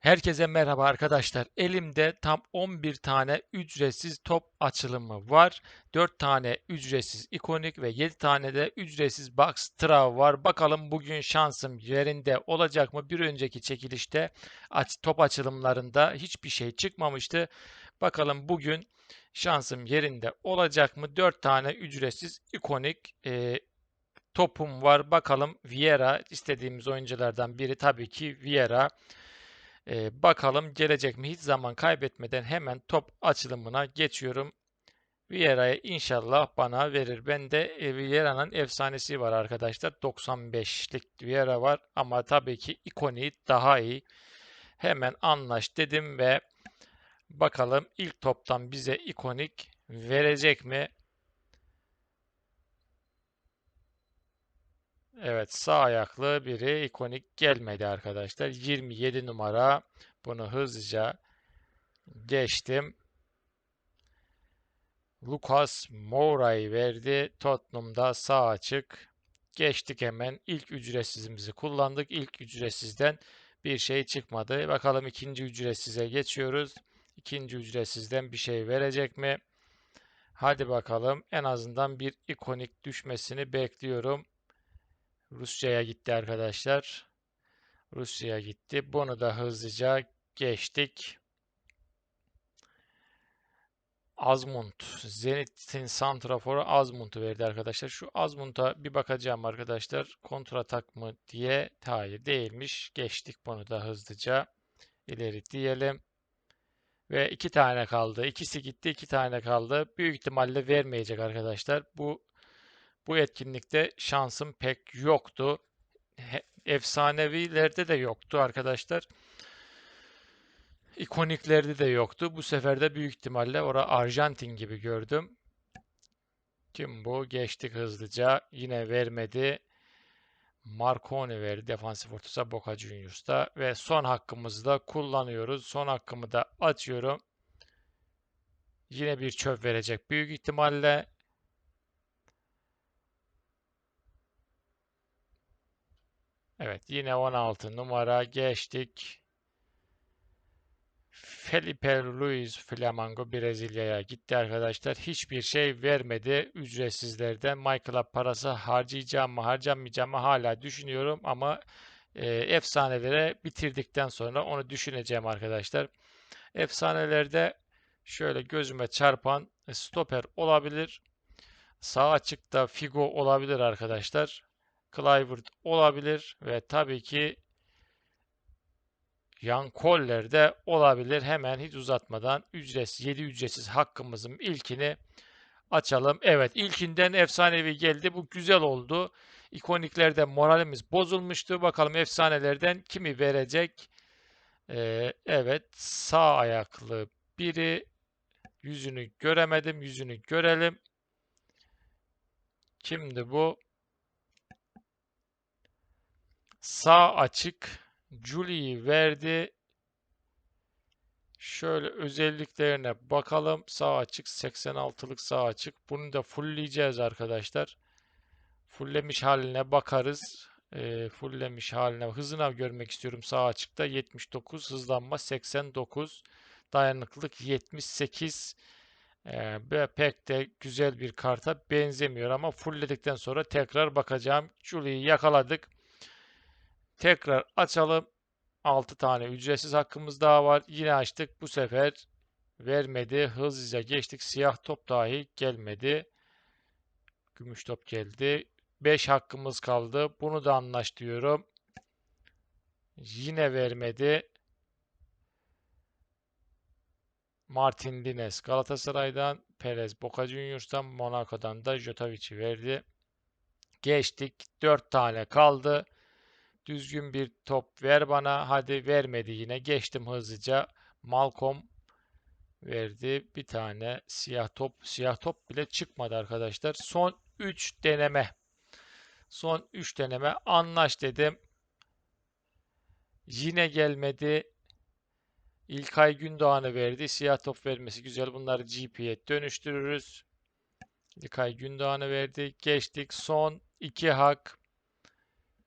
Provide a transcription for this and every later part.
Herkese merhaba arkadaşlar. Elimde tam 11 tane ücretsiz top açılımı var. 4 tane ücretsiz ikonik ve 7 tane de ücretsiz box trav var. Bakalım bugün şansım yerinde olacak mı? Bir önceki çekilişte top açılımlarında hiçbir şey çıkmamıştı. Bakalım bugün şansım yerinde olacak mı? 4 tane ücretsiz ikonik e, topum var. Bakalım Vieira istediğimiz oyunculardan biri tabii ki Vieira. Ee, bakalım gelecek mi? Hiç zaman kaybetmeden hemen top açılımına geçiyorum. Vieira'yı inşallah bana verir. Ben de e, Vieira'nın efsanesi var arkadaşlar. 95'lik Vieira var ama tabii ki ikoni daha iyi. Hemen anlaş dedim ve bakalım ilk toptan bize ikonik verecek mi? Evet sağ ayaklı biri ikonik gelmedi arkadaşlar. 27 numara. Bunu hızlıca geçtim. Lucas Moura'yı verdi. Tottenham'da sağ açık. Geçtik hemen. İlk ücretsizimizi kullandık. İlk ücretsizden bir şey çıkmadı. Bakalım ikinci ücretsize geçiyoruz. İkinci ücretsizden bir şey verecek mi? Hadi bakalım. En azından bir ikonik düşmesini bekliyorum. Rusya'ya gitti arkadaşlar. Rusya'ya gitti. Bunu da hızlıca geçtik. Azmund. Zenit'in santraforu Azmund'u verdi arkadaşlar. Şu Azmund'a bir bakacağım arkadaşlar. Kontratak mı diye. Hayır değilmiş. Geçtik bunu da hızlıca. İleri diyelim. Ve iki tane kaldı. İkisi gitti, iki tane kaldı. Büyük ihtimalle vermeyecek arkadaşlar. Bu bu etkinlikte şansım pek yoktu. Efsanevilerde de yoktu arkadaşlar. İkoniklerde de yoktu. Bu sefer de büyük ihtimalle ora Arjantin gibi gördüm. Kim bu? Geçtik hızlıca. Yine vermedi. Marconi verdi defansif ortası Boca Juniors'ta ve son hakkımızı da kullanıyoruz. Son hakkımı da açıyorum. Yine bir çöp verecek büyük ihtimalle. Evet yine 16 numara geçtik. Felipe Luis Flamengo Brezilya'ya gitti arkadaşlar. Hiçbir şey vermedi ücretsizlerden. Michael'a parası harcayacağım mı harcamayacağım mı hala düşünüyorum ama e, efsanelere bitirdikten sonra onu düşüneceğim arkadaşlar. Efsanelerde şöyle gözüme çarpan stoper olabilir. Sağ açıkta Figo olabilir arkadaşlar. Clivert olabilir ve tabii ki Jan Koller de olabilir. Hemen hiç uzatmadan ücretsiz 7 ücretsiz hakkımızın ilkini açalım. Evet ilkinden efsanevi geldi. Bu güzel oldu. İkoniklerde moralimiz bozulmuştu. Bakalım efsanelerden kimi verecek? Ee, evet sağ ayaklı biri yüzünü göremedim. Yüzünü görelim. Kimdi bu? Sağ açık. Julie'yi verdi. Şöyle özelliklerine bakalım. Sağ açık 86'lık sağ açık. Bunu da fullleyeceğiz arkadaşlar. Fulllemiş haline bakarız. E, fulllemiş haline hızına görmek istiyorum sağ açıkta 79 hızlanma 89 dayanıklılık 78 e, pek de güzel bir karta benzemiyor ama fullledikten sonra tekrar bakacağım. Julie'yi yakaladık. Tekrar açalım. 6 tane ücretsiz hakkımız daha var. Yine açtık. Bu sefer vermedi. Hızlıca geçtik. Siyah top dahi gelmedi. Gümüş top geldi. 5 hakkımız kaldı. Bunu da anlaş. Yine vermedi. Martin Dines Galatasaray'dan, Perez Boca Juniors'tan, Monaco'dan da Jotovic'i verdi. Geçtik. 4 tane kaldı. Düzgün bir top ver bana. Hadi vermedi yine. Geçtim hızlıca. Malcolm verdi. Bir tane siyah top. Siyah top bile çıkmadı arkadaşlar. Son 3 deneme. Son 3 deneme. Anlaş dedim. Yine gelmedi. İlkay Gündoğan'ı verdi. Siyah top vermesi güzel. Bunları GP'ye dönüştürürüz. İlkay Gündoğan'ı verdi. Geçtik. Son 2 hak.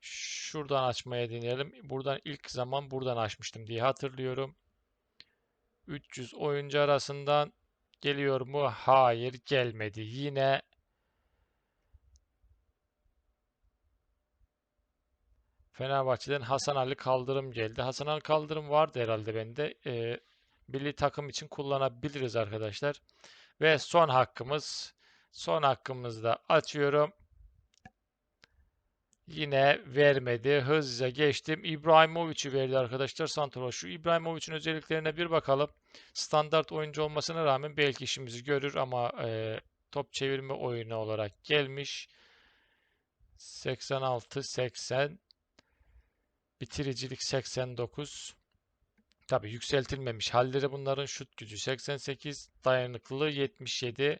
Şuradan açmaya deneyelim. Buradan ilk zaman buradan açmıştım diye hatırlıyorum. 300 oyuncu arasından geliyor mu? Hayır gelmedi. Yine Fenerbahçe'den Hasan Ali Kaldırım geldi. Hasan Ali Kaldırım vardı herhalde bende. Ee, milli takım için kullanabiliriz arkadaşlar. Ve son hakkımız. Son hakkımızda açıyorum. Yine vermedi. Hızlıca geçtim. İbrahimovic'i verdi arkadaşlar Santrfor. Şu İbrahimovic'in özelliklerine bir bakalım. Standart oyuncu olmasına rağmen belki işimizi görür ama e, top çevirme oyunu olarak gelmiş. 86 80 bitiricilik 89 Tabi yükseltilmemiş halleri bunların şut gücü 88 dayanıklılığı 77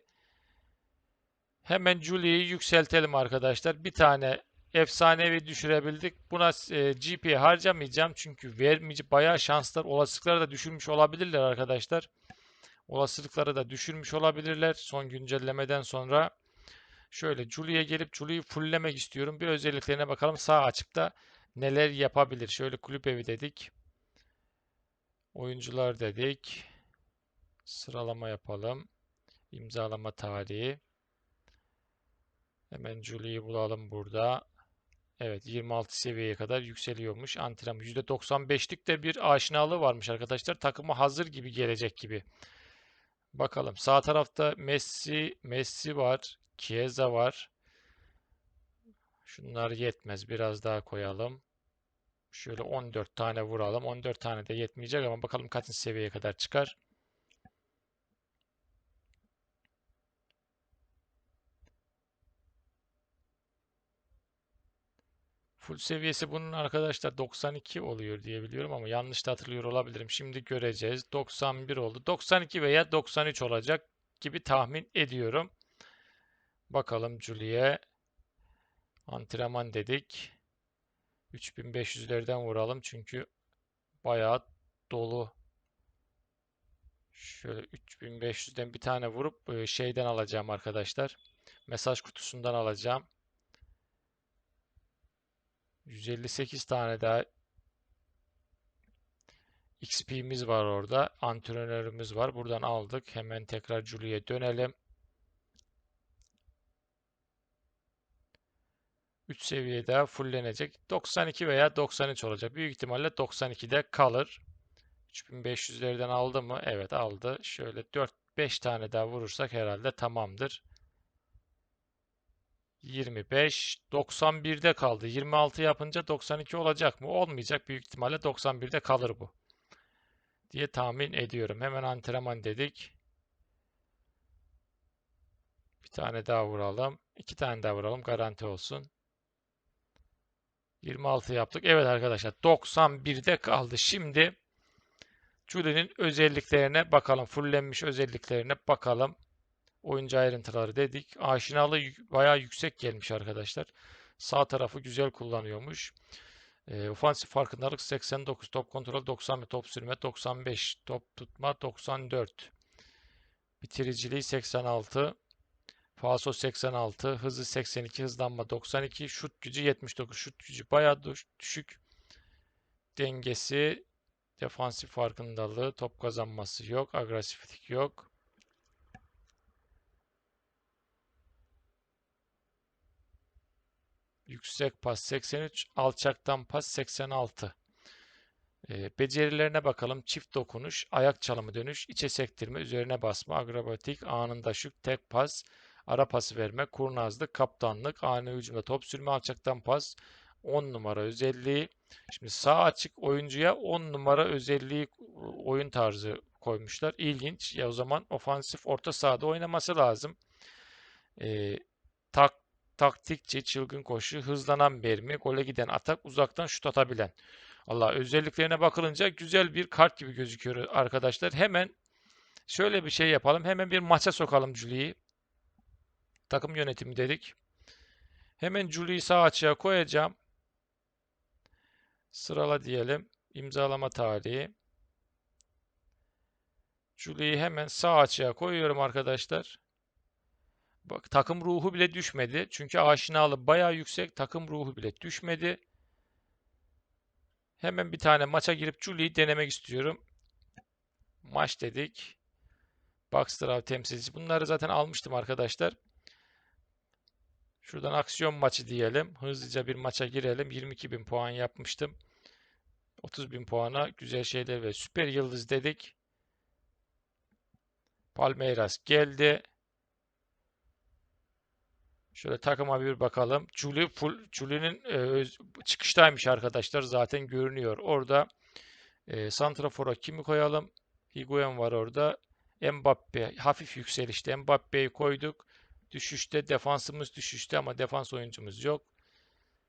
Hemen Julie'yi yükseltelim arkadaşlar. Bir tane efsanevi düşürebildik. Buna e, GP harcamayacağım çünkü vermeyecek bayağı şanslar olasılıkları da düşürmüş olabilirler arkadaşlar. Olasılıkları da düşürmüş olabilirler son güncellemeden sonra. Şöyle Julie'ye gelip Julie'yi fulllemek istiyorum. Bir özelliklerine bakalım. Sağ açıkta neler yapabilir? Şöyle kulüp evi dedik. Oyuncular dedik. Sıralama yapalım. İmzalama tarihi. Hemen Julie'yi bulalım burada. Evet 26 seviyeye kadar yükseliyormuş. Antrenman %95'lik de bir aşinalığı varmış arkadaşlar. Takıma hazır gibi gelecek gibi. Bakalım sağ tarafta Messi, Messi var. Chiesa var. Şunlar yetmez. Biraz daha koyalım. Şöyle 14 tane vuralım. 14 tane de yetmeyecek ama bakalım kaçıncı seviyeye kadar çıkar. Full seviyesi bunun arkadaşlar 92 oluyor diye biliyorum ama yanlış da hatırlıyor olabilirim. Şimdi göreceğiz. 91 oldu. 92 veya 93 olacak gibi tahmin ediyorum. Bakalım Julie. Antrenman dedik. 3500'lerden vuralım çünkü bayağı dolu. Şöyle 3500'den bir tane vurup e, şeyden alacağım arkadaşlar. Mesaj kutusundan alacağım. 158 tane daha XP'miz var orada. Antrenörümüz var. Buradan aldık. Hemen tekrar Julie'ye dönelim. 3 seviye daha fulllenecek. 92 veya 93 olacak. Büyük ihtimalle 92'de kalır. 3500'lerden aldı mı? Evet aldı. Şöyle 4-5 tane daha vurursak herhalde tamamdır. 25, 91'de kaldı. 26 yapınca 92 olacak mı? Olmayacak. Büyük ihtimalle 91'de kalır bu. Diye tahmin ediyorum. Hemen antrenman dedik. Bir tane daha vuralım. İki tane daha vuralım. Garanti olsun. 26 yaptık. Evet arkadaşlar 91'de kaldı. Şimdi Julie'nin özelliklerine bakalım. Fullenmiş özelliklerine bakalım. Oyuncu ayrıntıları dedik. Aşinalığı bayağı yüksek gelmiş arkadaşlar. Sağ tarafı güzel kullanıyormuş. E, ofansif farkındalık 89, top kontrol 90, top sürme 95, top tutma 94. Bitiriciliği 86. Paso 86, hızı 82, hızlanma 92, şut gücü 79. Şut gücü bayağı düşük. Dengesi, defansif farkındalığı, top kazanması yok, agresiflik yok. Yüksek pas 83, alçaktan pas 86. E, becerilerine bakalım. Çift dokunuş, ayak çalımı dönüş, içe sektirme, üzerine basma, akrabatik, anında şut, tek pas, ara pası verme, kurnazlık, kaptanlık, ani hücumda top sürme, alçaktan pas, 10 numara özelliği. Şimdi sağ açık oyuncuya 10 numara özelliği oyun tarzı koymuşlar. İlginç. Ya o zaman ofansif orta sahada oynaması lazım. E, tak taktikçi, çılgın koşu, hızlanan mermi, gole giden atak, uzaktan şut atabilen. Allah özelliklerine bakılınca güzel bir kart gibi gözüküyor arkadaşlar. Hemen şöyle bir şey yapalım. Hemen bir maça sokalım Julie'yi. Takım yönetimi dedik. Hemen Julie'yi sağ açığa koyacağım. Sırala diyelim. İmzalama tarihi. Julie'yi hemen sağ açığa koyuyorum arkadaşlar. Bak takım ruhu bile düşmedi. Çünkü aşinalı bayağı yüksek. Takım ruhu bile düşmedi. Hemen bir tane maça girip Julie'yi denemek istiyorum. Maç dedik. Boxster temsilci. Bunları zaten almıştım arkadaşlar. Şuradan aksiyon maçı diyelim. Hızlıca bir maça girelim. 22.000 puan yapmıştım. 30.000 puana güzel şeyler ve süper yıldız dedik. Palmeiras geldi. Şöyle takıma bir bakalım. Julie full Julie'nin e, çıkıştaymış arkadaşlar. Zaten görünüyor. Orada e, Santrafor'a kimi koyalım? Higuain var orada. Mbappe hafif yükselişte. Mbappe'yi koyduk. Düşüşte defansımız düşüşte ama defans oyuncumuz yok.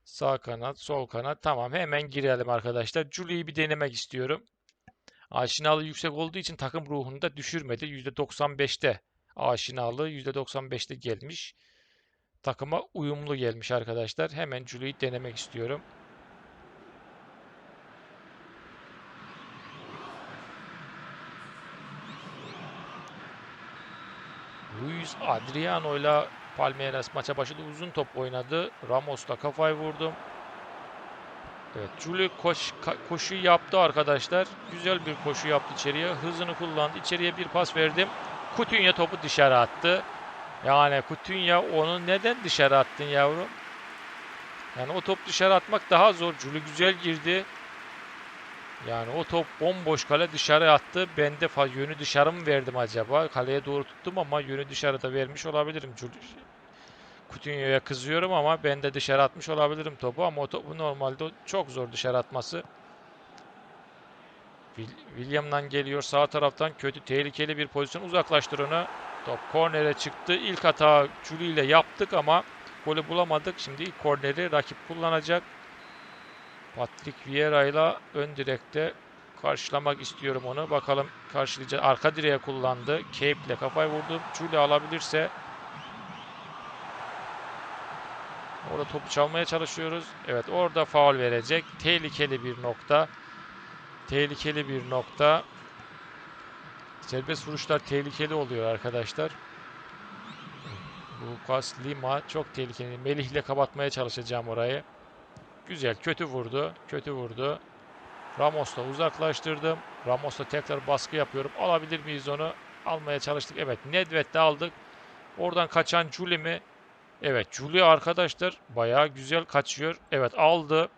Sağ kanat, sol kanat. Tamam hemen girelim arkadaşlar. Julie'yi bir denemek istiyorum. Aşinalığı yüksek olduğu için takım ruhunu da düşürmedi. %95'te aşinalığı %95'te gelmiş. Takıma uyumlu gelmiş arkadaşlar. Hemen Julie'yi denemek istiyorum. Luis Adriano ile Palmeiras maça başladı. Uzun top oynadı. Ramos'la kafayı vurdum. Evet, Julie koş, koşu yaptı arkadaşlar. Güzel bir koşu yaptı içeriye. Hızını kullandı. İçeriye bir pas verdim. Coutinho topu dışarı attı. Yani Coutinho onu neden dışarı attın yavrum? Yani o top dışarı atmak daha zor. Julie güzel girdi. Yani o top bomboş kale dışarı attı. Ben de yönü dışarı mı verdim acaba? Kaleye doğru tuttum ama yönü dışarıda vermiş olabilirim. Coutinho'ya kızıyorum ama ben de dışarı atmış olabilirim topu ama o topu normalde çok zor dışarı atması. Will- William'dan geliyor sağ taraftan kötü tehlikeli bir pozisyon uzaklaştır onu. Top kornere çıktı. İlk hata Julie ile yaptık ama golü bulamadık. Şimdi ilk korneri rakip kullanacak. Patrick Vieira ile ön direkte karşılamak istiyorum onu. Bakalım karşılayacak. Arka direğe kullandı. Cape ile kafayı vurdu. Julie alabilirse Orada topu çalmaya çalışıyoruz. Evet orada faul verecek. Tehlikeli bir nokta. Tehlikeli bir nokta. Serbest vuruşlar tehlikeli oluyor arkadaşlar. Lucas Lima çok tehlikeli. Melih ile kapatmaya çalışacağım orayı. Güzel. Kötü vurdu. Kötü vurdu. Ramos'la uzaklaştırdım. Ramos'la tekrar baskı yapıyorum. Alabilir miyiz onu? Almaya çalıştık. Evet. Nedved'de aldık. Oradan kaçan Juli mi? Evet. Juli arkadaşlar bayağı güzel kaçıyor. Evet aldı.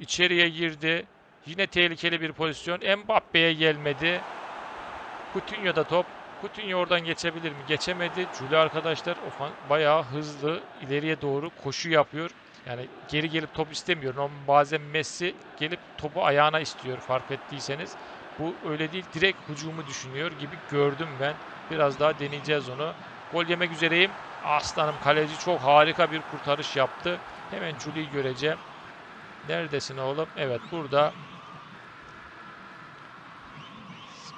İçeriye girdi. Yine tehlikeli bir pozisyon. Mbappe'ye gelmedi. Coutinho'da top. Coutinho oradan geçebilir mi? Geçemedi. Juli arkadaşlar ofan bayağı hızlı ileriye doğru koşu yapıyor. Yani geri gelip top istemiyor. Ama bazen Messi gelip topu ayağına istiyor fark ettiyseniz. Bu öyle değil. Direkt hücumu düşünüyor gibi gördüm ben. Biraz daha deneyeceğiz onu. Gol yemek üzereyim. Aslanım kaleci çok harika bir kurtarış yaptı. Hemen Juli'yi göreceğim. Neredesin oğlum? Evet burada.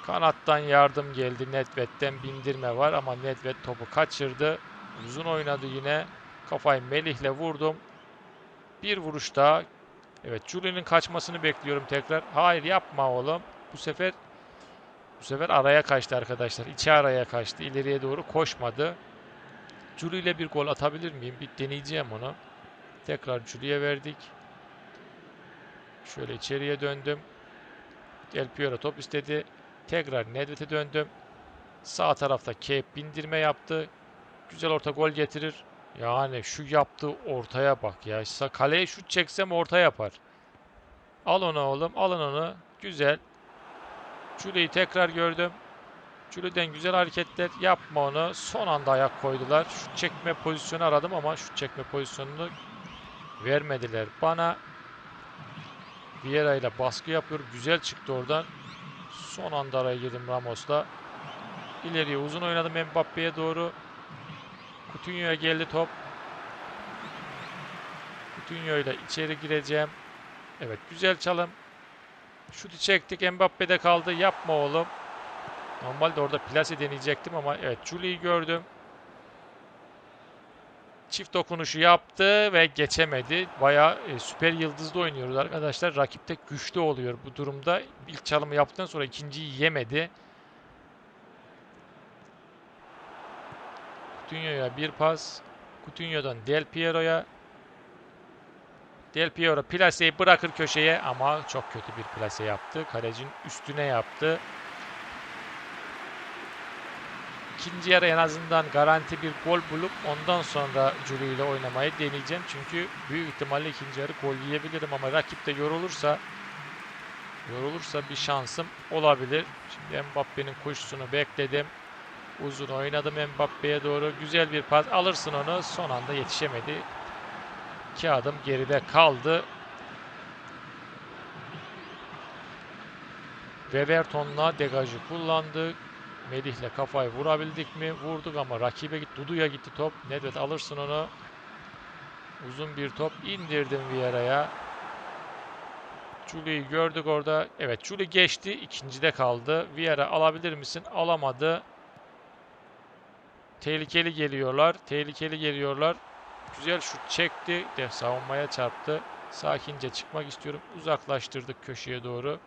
Kanattan yardım geldi. Nedved'den bindirme var ama Nedved topu kaçırdı. Uzun oynadı yine. Kafayı Melih'le vurdum. Bir vuruş daha. Evet Julie'nin kaçmasını bekliyorum tekrar. Hayır yapma oğlum. Bu sefer bu sefer araya kaçtı arkadaşlar. İçi araya kaçtı. İleriye doğru koşmadı. Julie ile bir gol atabilir miyim? Bir deneyeceğim onu. Tekrar Julie'ye verdik. Şöyle içeriye döndüm. Del Piero top istedi. Tekrar Nedved'e döndüm. Sağ tarafta Cape bindirme yaptı. Güzel orta gol getirir. Yani şu yaptığı ortaya bak ya. Kaleye şut çeksem orta yapar. Al onu oğlum. Alın onu. Güzel. Julie'yi tekrar gördüm. Julie'den güzel hareketler. Yapma onu. Son anda ayak koydular. Şut çekme pozisyonu aradım ama şut çekme pozisyonunu vermediler bana. Vieira ile baskı yapıyor. Güzel çıktı oradan. Son anda araya girdim Ramos'la. İleriye uzun oynadım Mbappe'ye doğru. Coutinho'ya geldi top. Coutinho ile içeri gireceğim. Evet güzel çalım. Şutu çektik. Mbappe'de kaldı. Yapma oğlum. Normalde orada plase deneyecektim ama evet Julie'yi gördüm. Çift dokunuşu yaptı ve geçemedi. Bayağı e, süper yıldızda oynuyoruz arkadaşlar. Rakip de güçlü oluyor bu durumda. İlk çalımı yaptıktan sonra ikinciyi yemedi. Coutinho'ya bir pas. Coutinho'dan Del Piero'ya. Del Piero plaseyi bırakır köşeye ama çok kötü bir plase yaptı. Kalecinin üstüne yaptı. İkinci yarı en azından garanti bir gol bulup ondan sonra Juli ile oynamayı deneyeceğim. Çünkü büyük ihtimalle ikinci yarı gol yiyebilirim ama rakip de yorulursa yorulursa bir şansım olabilir. Şimdi Mbappe'nin koşusunu bekledim. Uzun oynadım Mbappe'ye doğru. Güzel bir pas. Alırsın onu. Son anda yetişemedi. İki adım geride kaldı. Weverton'la degajı kullandı. Melih'le kafayı vurabildik mi? Vurduk ama rakibe gitti. Dudu'ya gitti top. Nedved alırsın onu. Uzun bir top. indirdim Vieira'ya. Juli'yi gördük orada. Evet Juli geçti. İkincide kaldı. Vieira alabilir misin? Alamadı. Tehlikeli geliyorlar. Tehlikeli geliyorlar. Güzel şut çekti. De savunmaya çarptı. Sakince çıkmak istiyorum. Uzaklaştırdık köşeye doğru.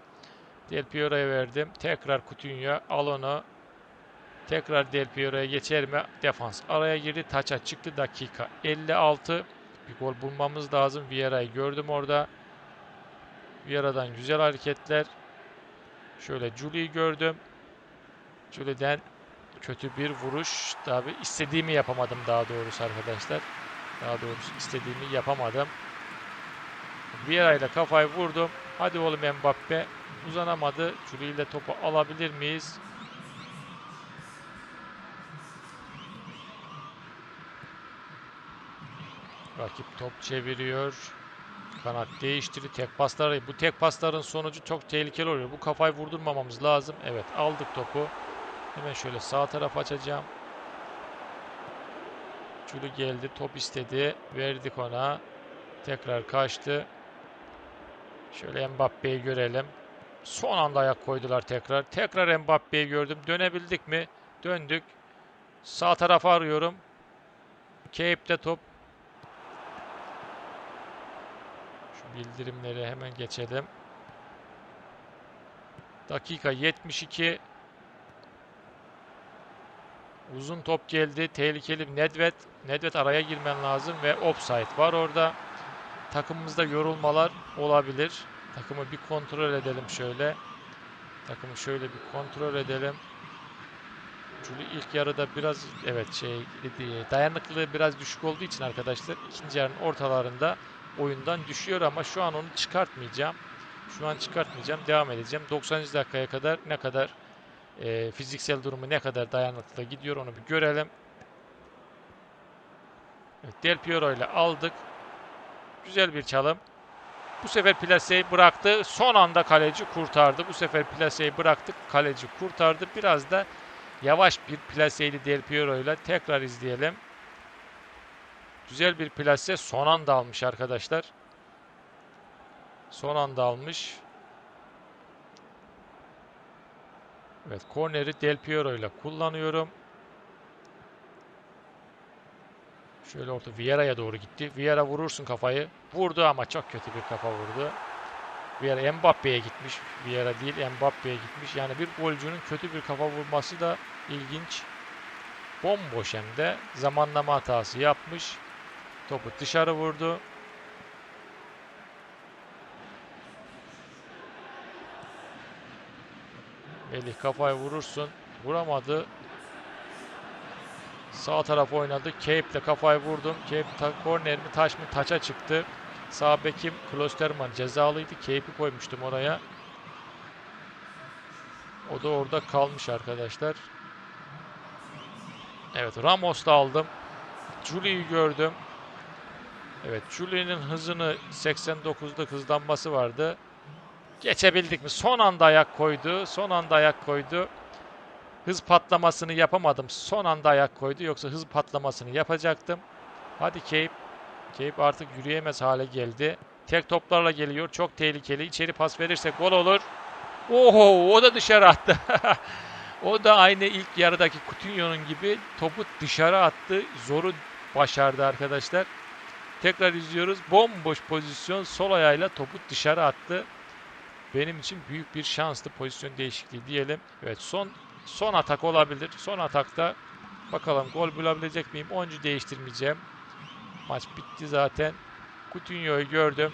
Del Piero'ya verdim. Tekrar Coutinho'ya al onu. Tekrar Del Piero'ya geçer mi? Defans araya girdi. Taça çıktı. Dakika 56. Bir gol bulmamız lazım. Vieira'yı gördüm orada. Vieira'dan güzel hareketler. Şöyle Juli'yi gördüm. Juli'den kötü bir vuruş. Tabi istediğimi yapamadım daha doğrusu arkadaşlar. Daha doğrusu istediğimi yapamadım. Vieira kafayı vurdum. Hadi oğlum Mbappe. Uzanamadı. Juli ile topu alabilir miyiz? Rakip top çeviriyor. Kanat değiştiri. Tek pasları. Bu tek pasların sonucu çok tehlikeli oluyor. Bu kafayı vurdurmamamız lazım. Evet aldık topu. Hemen şöyle sağ taraf açacağım. Çulu geldi. Top istedi. Verdik ona. Tekrar kaçtı. Şöyle Mbappe'yi görelim. Son anda ayak koydular tekrar. Tekrar Mbappe'yi gördüm. Dönebildik mi? Döndük. Sağ tarafa arıyorum. Cape'de top. Şu bildirimleri hemen geçelim. Dakika 72. Uzun top geldi. Tehlikeli Nedved. Nedved araya girmen lazım ve offside var orada. Takımımızda yorulmalar olabilir. Takımı bir kontrol edelim şöyle. Takımı şöyle bir kontrol edelim. Çünkü ilk yarıda biraz evet şey dayanıklılığı biraz düşük olduğu için arkadaşlar ikinci yarının ortalarında oyundan düşüyor ama şu an onu çıkartmayacağım. Şu an çıkartmayacağım. Devam edeceğim. 90. dakikaya kadar ne kadar e, fiziksel durumu ne kadar dayanıklı gidiyor onu bir görelim. Evet, Del Piero ile aldık. Güzel bir çalım. Bu sefer plaseyi bıraktı. Son anda kaleci kurtardı. Bu sefer plaseyi bıraktık. Kaleci kurtardı. Biraz da yavaş bir plaseydi Del Piero ile. Tekrar izleyelim. Güzel bir plase son anda almış arkadaşlar. Son anda almış. Evet, korneri Del Piero ile kullanıyorum. Şöyle orta Vieira'ya doğru gitti. Vieira vurursun kafayı. Vurdu ama çok kötü bir kafa vurdu. Vieira Mbappe'ye gitmiş. Vieira değil Mbappe'ye gitmiş. Yani bir golcünün kötü bir kafa vurması da ilginç. Bomboş hem de zamanlama hatası yapmış. Topu dışarı vurdu. Melih kafayı vurursun. Vuramadı. Sağ taraf oynadı. Cape ile kafayı vurdum. Cape ta korner mi taş mı taça çıktı. Sağ bekim Klosterman cezalıydı. Cape'i koymuştum oraya. O da orada kalmış arkadaşlar. Evet Ramos'ta aldım. Juli'yi gördüm. Evet Juli'nin hızını 89'da hızlanması vardı. Geçebildik mi? Son anda ayak koydu. Son anda ayak koydu. Hız patlamasını yapamadım. Son anda ayak koydu. Yoksa hız patlamasını yapacaktım. Hadi Cape. Cape artık yürüyemez hale geldi. Tek toplarla geliyor. Çok tehlikeli. İçeri pas verirsek gol olur. Oho o da dışarı attı. o da aynı ilk yarıdaki Coutinho'nun gibi topu dışarı attı. Zoru başardı arkadaşlar. Tekrar izliyoruz. Bomboş pozisyon. Sol ayağıyla topu dışarı attı. Benim için büyük bir şanslı pozisyon değişikliği diyelim. Evet son son atak olabilir. Son atakta bakalım gol bulabilecek miyim? Oyuncu değiştirmeyeceğim. Maç bitti zaten. Coutinho'yu gördüm.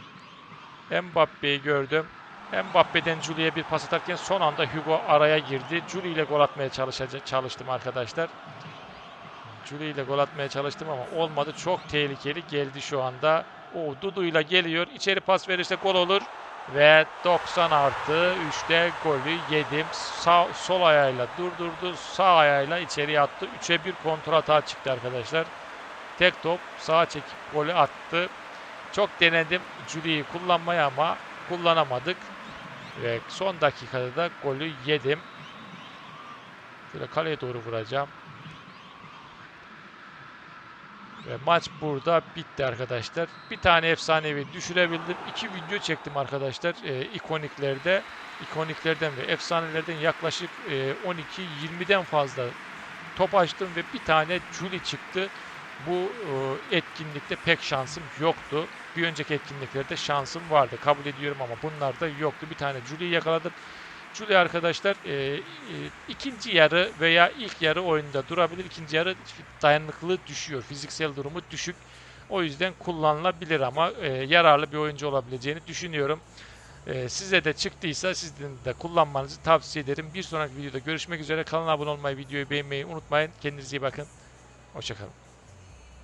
Mbappe'yi gördüm. Mbappe'den Julie'ye bir pas atarken son anda Hugo araya girdi. Julie ile gol atmaya çalışacak, çalıştım arkadaşlar. Julie ile gol atmaya çalıştım ama olmadı. Çok tehlikeli geldi şu anda. O Dudu'yla geliyor. İçeri pas verirse gol olur. Ve 90 artı 3'te golü yedim. Sağ, sol ayağıyla durdurdu. Sağ ayağıyla içeri attı. 3'e 1 kontra hata çıktı arkadaşlar. Tek top sağa çekip golü attı. Çok denedim Julie'yi kullanmaya ama kullanamadık. Ve son dakikada da golü yedim. Şöyle kaleye doğru vuracağım. Ve maç burada bitti arkadaşlar. Bir tane efsanevi düşürebildim. İki video çektim arkadaşlar. Ee, ikoniklerde, ikoniklerden ve efsanelerden yaklaşık e, 12-20'den fazla top açtım ve bir tane Julie çıktı. Bu e, etkinlikte pek şansım yoktu. Bir önceki etkinliklerde şansım vardı. Kabul ediyorum ama bunlarda yoktu. Bir tane Julie yakaladım. Julie arkadaşlar e, e, ikinci yarı veya ilk yarı oyunda durabilir. İkinci yarı dayanıklılığı düşüyor. Fiziksel durumu düşük. O yüzden kullanılabilir ama e, yararlı bir oyuncu olabileceğini düşünüyorum. E, size de çıktıysa sizin de kullanmanızı tavsiye ederim. Bir sonraki videoda görüşmek üzere. Kanala abone olmayı, videoyu beğenmeyi unutmayın. Kendinize iyi bakın. Hoşçakalın.